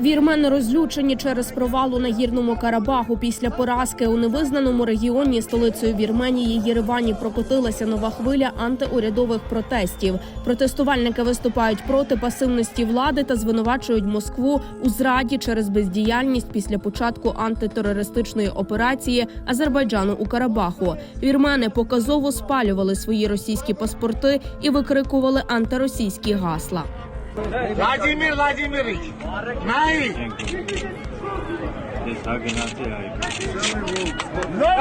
Вірмени розлючені через провал у нагірному Карабаху. Після поразки у невизнаному регіоні столицею Вірменії Єревані прокотилася нова хвиля антиурядових протестів. Протестувальники виступають проти пасивності влади та звинувачують Москву у зраді через бездіяльність після початку антитерористичної операції Азербайджану у Карабаху. Вірмени показово спалювали свої російські паспорти і викрикували антиросійські гасла. Vladimir Vladimirovic. Nein! Das sage ich nachher. No!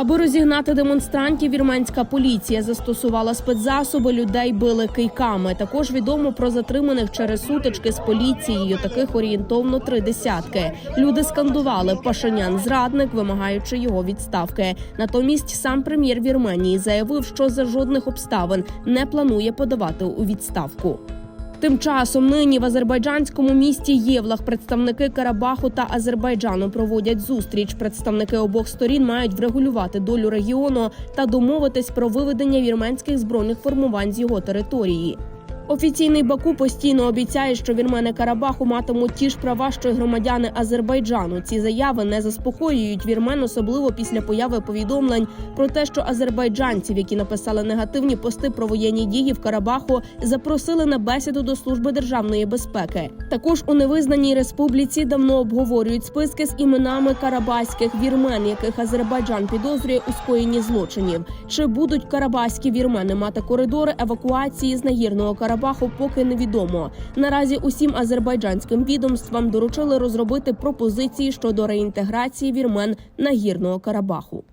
Аби розігнати демонстрантів, вірменська поліція застосувала спецзасоби, людей били кийками. Також відомо про затриманих через сутички з поліцією. Таких орієнтовно три десятки. Люди скандували Пашинян зрадник, вимагаючи його відставки. Натомість сам прем'єр Вірменії заявив, що за жодних обставин не планує подавати у відставку. Тим часом нині в азербайджанському місті Євлах представники Карабаху та Азербайджану проводять зустріч. Представники обох сторін мають врегулювати долю регіону та домовитись про виведення вірменських збройних формувань з його території. Офіційний Баку постійно обіцяє, що вірмени Карабаху матимуть ті ж права, що й громадяни Азербайджану. Ці заяви не заспокоюють вірмен, особливо після появи повідомлень про те, що азербайджанців, які написали негативні пости про воєнні дії в Карабаху, запросили на бесіду до служби державної безпеки. Також у невизнаній республіці давно обговорюють списки з іменами карабаських вірмен, яких Азербайджан підозрює у скоєнні злочинів. Чи будуть карабаські вірмени мати коридори евакуації з нагірного Карабаху, поки невідомо. Наразі усім азербайджанським відомствам доручили розробити пропозиції щодо реінтеграції вірмен нагірного Карабаху.